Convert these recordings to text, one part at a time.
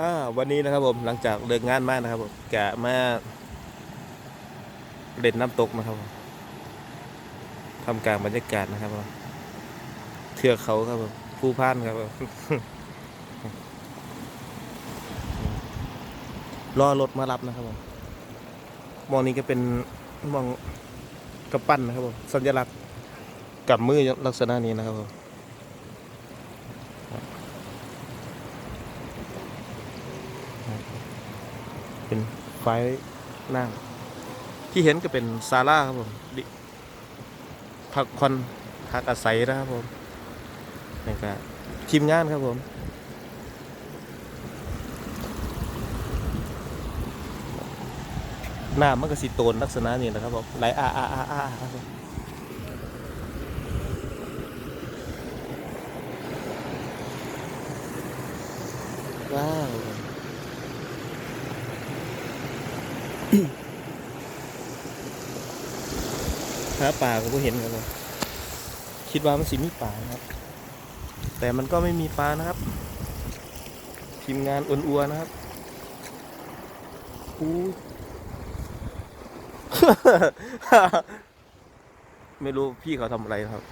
อ่าวันนี้นะครับผมหลังจากเลิกงานมากนะครับผมกะมาเล่นน้ำตกนะครับผมทำกลางบรรยากาศนะครับผมเทือกเขาครับผมภูพานครับผมรอรถมารับนะครับผมมองนี้ก็เป็นมองกระปั้นนะครับผมสัญลักษณ์กับมือลักษณะนี้นะครับผม เป็นไฟนั่ง ที่เห็นก็เป็นซาร่าครับผมดิพักคอนพักอาศัยนะครับผมนี่ก็ทีมงานครับผมหน้ามันก็สิโตนลักษณะนี้นะครับผมไหลอาอาอาอาครับผมว้า หาป่าก็บ่เห็นครับผมคิดว่ามันสิมีป่านะครับ แต่มันก็ไม่มีปลานะครับทีมงานอ้วนอวนะครับอู้ไม่รู้พี่เขาทำอะไรนะครับ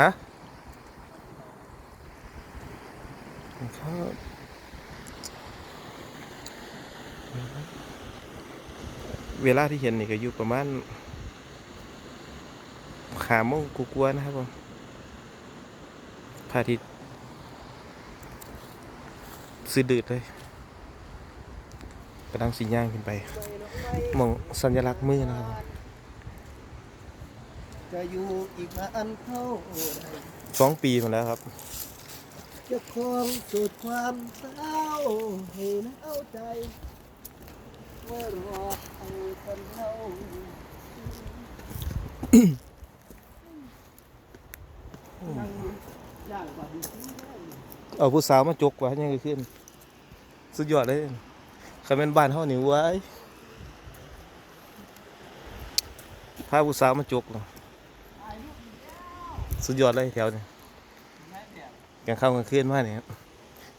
ฮะเขา เวลาที่เห็นนี่ก็อยู่ประมาณขาโมงกูกลัวาๆนะครับผมพระอาทิตย์ซื้อดืดเลยกระดังสีย่างขึ้นไปมองสัญลักษณ์มือนะครับผมจะอยู่อีกนานเท่าไรสองปีมาแล้วครับจะคลองสุดความเศร้าให้หนาวใจ เอ้าผู้สาวมาจกว่ายังไงขึ้น สุดยอดเลยคันเป็นบ้านเฮานี่ไว้พาผู้สาวมาจกเนาะสุดยอดเลยแถวนี้กลางค่ำกลางคืนมาเนี่ย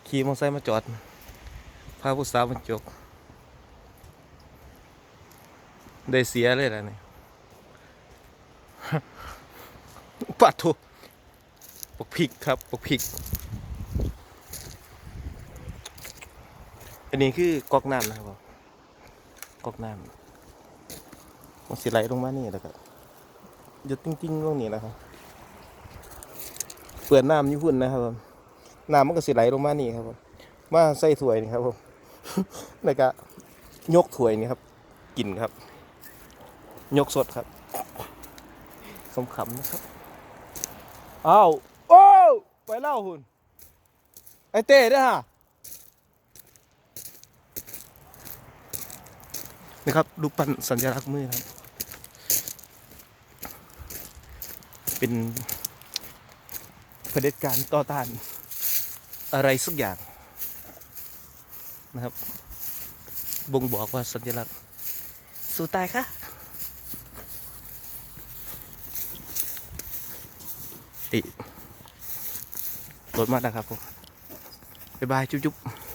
ขี่มอเตอร์ไซค์มาจอดพาผู้สาวมาจก ได้เสียเลยนะนี่ปัดทุปกพริกครับปกพริก อันนี้คือกอกน้ำนะครับผมกอกน้ำมันสิไหลลงมานี่แล้วก็หยุดติ้งๆลงนี่นะครับ เปิดน้ำญี่ปุ่นนะครับผมน้ำมันก็สิไหลลงมานี่ครับผมมาใส่ถ้วยนี่ครับผมแล้วก็ยกถ้วยนี่ครับ กินครับ ยกสดครับสมขำนะครับอ้าวโอ้วไปเล่าหุ่นไอเต้เด้วยฮะนะครับรูปปั้นสัญลักษณ์มือครับ เป็นเผด็จการต่อต้าน อะไรสักอย่างนะครับ บ่งบอกว่าสัญลักษณ์ สู้ตายค่ะ ติรถมาแล้วครับผมบ๊ายบายจุ๊บๆ